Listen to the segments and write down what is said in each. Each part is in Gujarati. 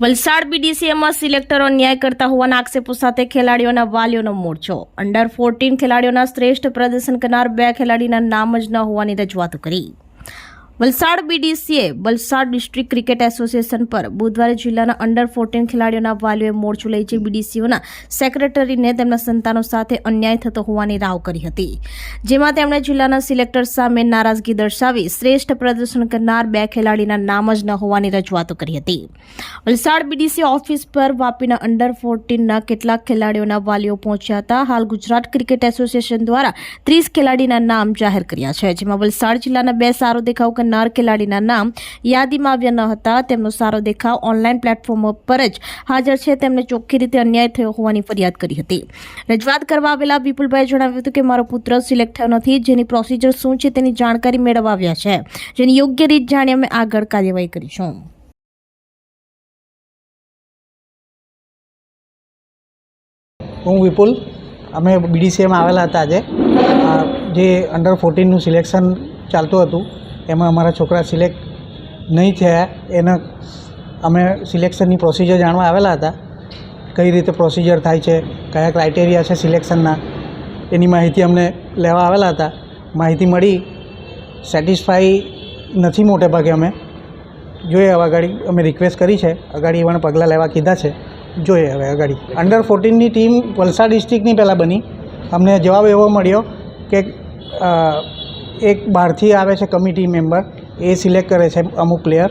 વલસાડ બીડીસીએમાં સિલેક્ટરો ન્યાય કરતા હોવાના આક્ષેપો સાથે ખેલાડીઓના વાલીઓનો મોરચો. અંડર ફોર્ટીન ખેલાડીઓના શ્રેષ્ઠ પ્રદર્શન કરનાર બે ખેલાડીના નામ જ ન હોવાની રજૂઆતો કરી. Valsad BDCA Valsad district cricket association પર બુધવારે જિલ્લાના અંડર ફોર્ટીન ખેલાડીઓના વાલીઓએ મોરચું લઈ જઈ બીડીસીઓના સેક્રેટરીને તેમના સંતાનો સાથે અન્યાય થતો હોવાની રાવ કરી હતી. જેમાં તેમણે જિલ્લાના સિલેક્ટર સામે નારાજગી દર્શાવી શ્રેષ્ઠ પ્રદર્શન કરનાર બે ખેલાડીના નામ જ ન હોવાની રજૂઆતો કરી હતી. વલસાડ બીડીસી ઓફિસ પર વાપીના અંડર ફોર્ટીનના કેટલાક ખેલાડીઓના વાલીઓ પહોંચ્યા હતા. હાલ ગુજરાત ક્રિકેટ એસોસિએશન દ્વારા ત્રીસ ખેલાડીના નામ જાહેર કર્યા છે, જેમાં વલસાડ જિલ્લાના બે સારો દેખાવ કરનાર ખેલાડીના નામ યાદીમાં આવ્યા ન હતા. તેમનો સારો દેખાવ ઓનલાઈન પ્લેટફોર્મ પર જ હાજર છે. તેમને ચોખ્ખી રીતે અન્યાય થયો હોવાની ફરિયાદ કરી હતી. રજૂઆત કરવા આવેલા વિપુલભાઈએ જણાવ્યું હતું કે, મારો પુત્ર સિલેક્ટ થયો નથી. જેની પ્રોસિજર શું છે તેની જાણકારી મેળવવા આવ્યા છે. જેની યોગ્ય રીત જાણી અમે આગળ કાર્યવાહી કરીશું. હું વિપુલ. અમે બીડીસીએમાં આવેલા હતા આજે. જે અંડર ફોર્ટીનનું સિલેક્શન ચાલતું હતું એમાં અમારા છોકરા સિલેક્ટ નહીં થયા. એના અમે સિલેક્શનની પ્રોસિજર જાણવા આવેલા હતા. કઈ રીતે પ્રોસિજર થાય છે, કયા ક્રાઇટેરિયા છે સિલેક્શનના, એની માહિતી અમને લેવા આવેલા હતા. માહિતી મળી સેટિસ્ફાઈ નથી મોટે ભાગે અમે. જોઈએ હવે અગાડી, અમે રિક્વેસ્ટ કરી છે. અગાડી એવાને પગલાં લેવા કીધા છે. જોઈએ હવે અગાડી. અંડર ફોર્ટીનની ટીમ વલસાડ ડિસ્ટ્રિક્ટની પહેલાં બની. અમને જવાબ એવો મળ્યો કે એક બહારથી આવે છે કમિટી મેમ્બર, એ સિલેક્ટ કરે છે અમુક પ્લેયર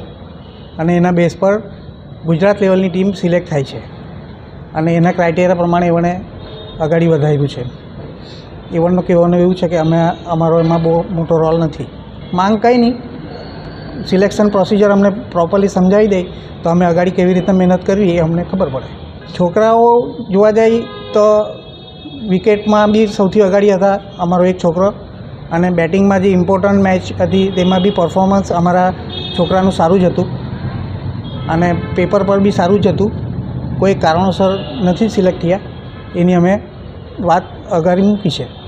અને એના બેઝ પર ગુજરાત લેવલની ટીમ સિલેક્ટ થાય છે. અને એના ક્રાઇટેરિયા પ્રમાણે એવણે આગળ વધાર્યું છે. એવનનું કહેવાનું એવું છે કે અમે, અમારો એમાં બહુ મોટો રોલ નથી. માંગ કંઈ નહીં. સિલેક્શન પ્રોસિજર અમને પ્રોપરલી સમજાવી દે તો અમે આગળ કેવી રીતે મહેનત કરવી એ અમને ખબર પડે. છોકરાઓ જોવા જઈએ તો વિકેટમાં બી સૌથી અગાડી હતા. અમારો એક છોકરો અને બેટિંગમાં જે ઇમ્પોર્ટન્ટ મેચ હતી, તેમાં બી પરફોર્મન્સ અમારા છોકરાનું સારું જ હતું. અને પેપર પર બી સારું જ હતું. કોઈ કારણોસર નથી સિલેક્ટ થયા. એની અમે વાત અગાડી મૂકી છે.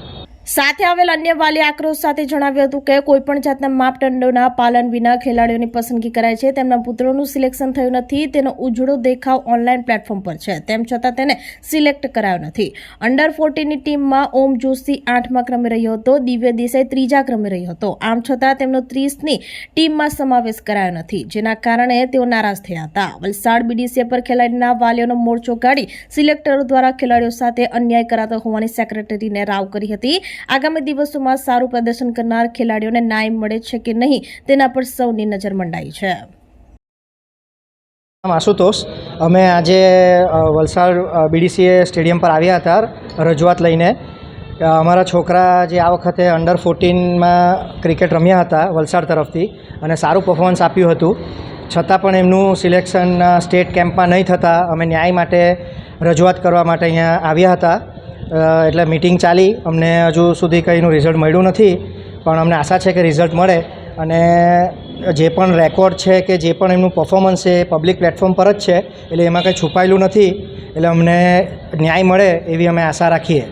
સાથે આવેલ અન્ય વાલી આક્રોશ સાથે જણાવ્યું હતું કે કોઈપણ જાતના માપદંડોના પાલન વિના ખેલાડીઓની પસંદગી કરાય છે. તેમના પુત્રોનું સિલેક્શન થયું નથી. તેનો ઉજળો દેખાવ ઓનલાઈન પ્લેટફોર્મ પર છે. તેમ છતાં તેને સિલેક્ટ કરાયો નથી. અંડર ફોર્ટીનની ટીમમાં ઓમ જોશી આઠમા ક્રમે રહ્યો હતો. દિવ્ય દેસાઈ ત્રીજા ક્રમે રહ્યો હતો. આમ છતાં તેમનો ત્રીસની ટીમમાં સમાવેશ કરાયો નથી. જેના કારણે તેઓ નારાજ થયા હતા. વલસાડ બીડીસીએ પર ખેલાડીના વાલીઓનો મોરચો કાઢી સિલેક્ટરો દ્વારા ખેલાડીઓ સાથે અન્યાય કરાતો હોવાની સેક્રેટરીને રાવ કરી હતી. આગામી દિવસોમાં સારું પ્રદર્શન કરનાર ખેલાડીઓને ન્યાય મળે છે કે નહીં તેના પર સૌની નજર મંડાઈ છે. આશુતોષ. અમે આજે વલસાડ બીડીસીએ સ્ટેડિયમ પર આવ્યા હતા રજૂઆત લઈને. અમારા છોકરા જે આ વખતે અંડર ફોર્ટીનમાં ક્રિકેટ રમ્યા હતા વલસાડ તરફથી અને સારું પરફોર્મન્સ આપ્યું હતું. છતાં પણ એમનું સિલેક્શન સ્ટેટ કેમ્પમાં નહીં થતાં અમે ન્યાય માટે રજૂઆત કરવા માટે અહીંયા આવ્યા હતા. એટલે મિટિંગ ચાલી. અમને હજુ સુધી કંઈનું રિઝલ્ટ મળ્યું નથી, પણ અમને આશા છે કે રિઝલ્ટ મળે. અને જે પણ રેકોર્ડ છે કે જે પણ એમનું પરફોર્મન્સ છે એ પબ્લિક પ્લેટફોર્મ પર જ છે, એટલે એમાં કંઈ છુપાયેલું નથી. એટલે અમને ન્યાય મળે એવી અમે આશા રાખીએ.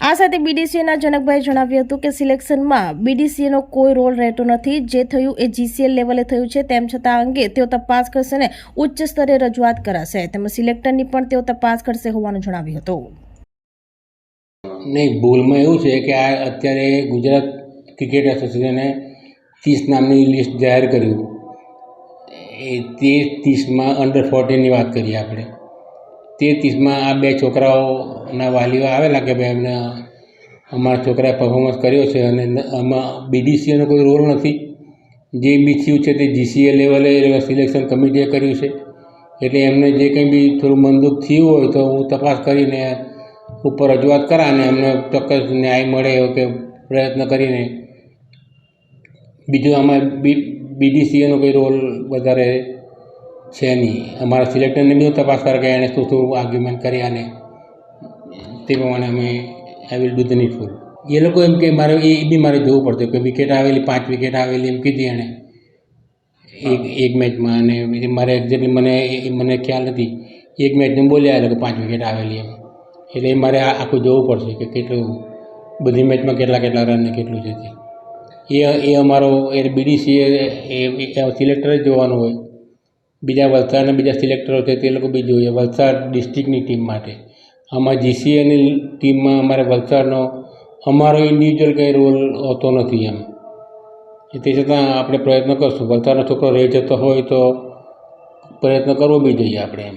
આ સાથે બીડીસીએના જનકભાઈએ જણાવ્યું હતું કે સિલેક્શનમાં બીડીસીએનો કોઈ રોલ રહેતો નથી. જે થયું એ જીસીએલ લેવલે થયું છે. તેમ છતાં અંગે તેઓ તપાસ કરશે અને ઉચ્ચ સ્તરે રજૂઆત કરાશે. તેમજ સિલેક્ટરની પણ તેઓ તપાસ કરશે હોવાનું જણાવ્યું હતું. નહીં, ભૂલમાં એવું છે કે આ અત્યારે ગુજરાત ક્રિકેટ એસોસિએશને ત્રીસ નામની લિસ્ટ જાહેર કર્યું એ તે ત્રીસમાં અંડર ફોર્ટીનની વાત કરીએ આપણે. તે ત્રીસમાં આ બે છોકરાઓના વાલીઓ આવેલા કે ભાઈ એમને અમારા છોકરાએ પરફોર્મન્સ કર્યો છે અને આમાં બીડીસીએનો કોઈ રોલ નથી. જે બી થયું છે તે જીસીએ લેવલે સિલેક્શન કમિટીએ કર્યું છે. એટલે એમને જે કંઈ બી થોડું મનદુખ થયું હોય તો હું તપાસ કરીને ઉપર રજૂઆત કરા અને એમને ચોક્કસ ન્યાય મળે એવો કે પ્રયત્ન કરીને. બીજું આમાં બી, બીડીસીએનો કોઈ રોલ વધારે છે નહીં. અમારા સિલેક્ટરને બી તપાસ કરે કે એણે શું શું આર્ગ્યુમેન્ટ કર્યા ને તે પ્રમાણે અમે I will do the needful એ લોકો એમ કે મારે, એ બી મારે જોવું પડતું કે વિકેટ આવેલી, પાંચ વિકેટ આવેલી એમ કીધી એણે. એક એક મેચમાં અને મારે એક્ઝેક્ટલી મને મને ખ્યાલ નથી. એક મેચને બોલ્યા એ લોકો પાંચ વિકેટ આવેલી એમ. એટલે મારે આ આખું જોવું પડશે કે કેટલું બધી મેચમાં કેટલા કેટલા રન ને કેટલું છે તે. એ એ અમારો એ બીડીસી એ સિલેક્ટર જ જોવાનું હોય. બીજા વલસાડના બીજા સિલેક્ટરો છે તે લોકો બી જોઈએ. વલસાડ ડિસ્ટ્રિક્ટની ટીમ માટે. આમાં જીસીએની ટીમમાં અમારે વલસાડનો અમારો ઇન્ડિવિજ્યુઅલ કંઈ રોલ હોતો નથી એમ. તે છતાં આપણે પ્રયત્ન કરશું. વલસાડનો છોકરો રહી જતો હોય તો પ્રયત્ન કરવો બી જોઈએ આપણે એમ.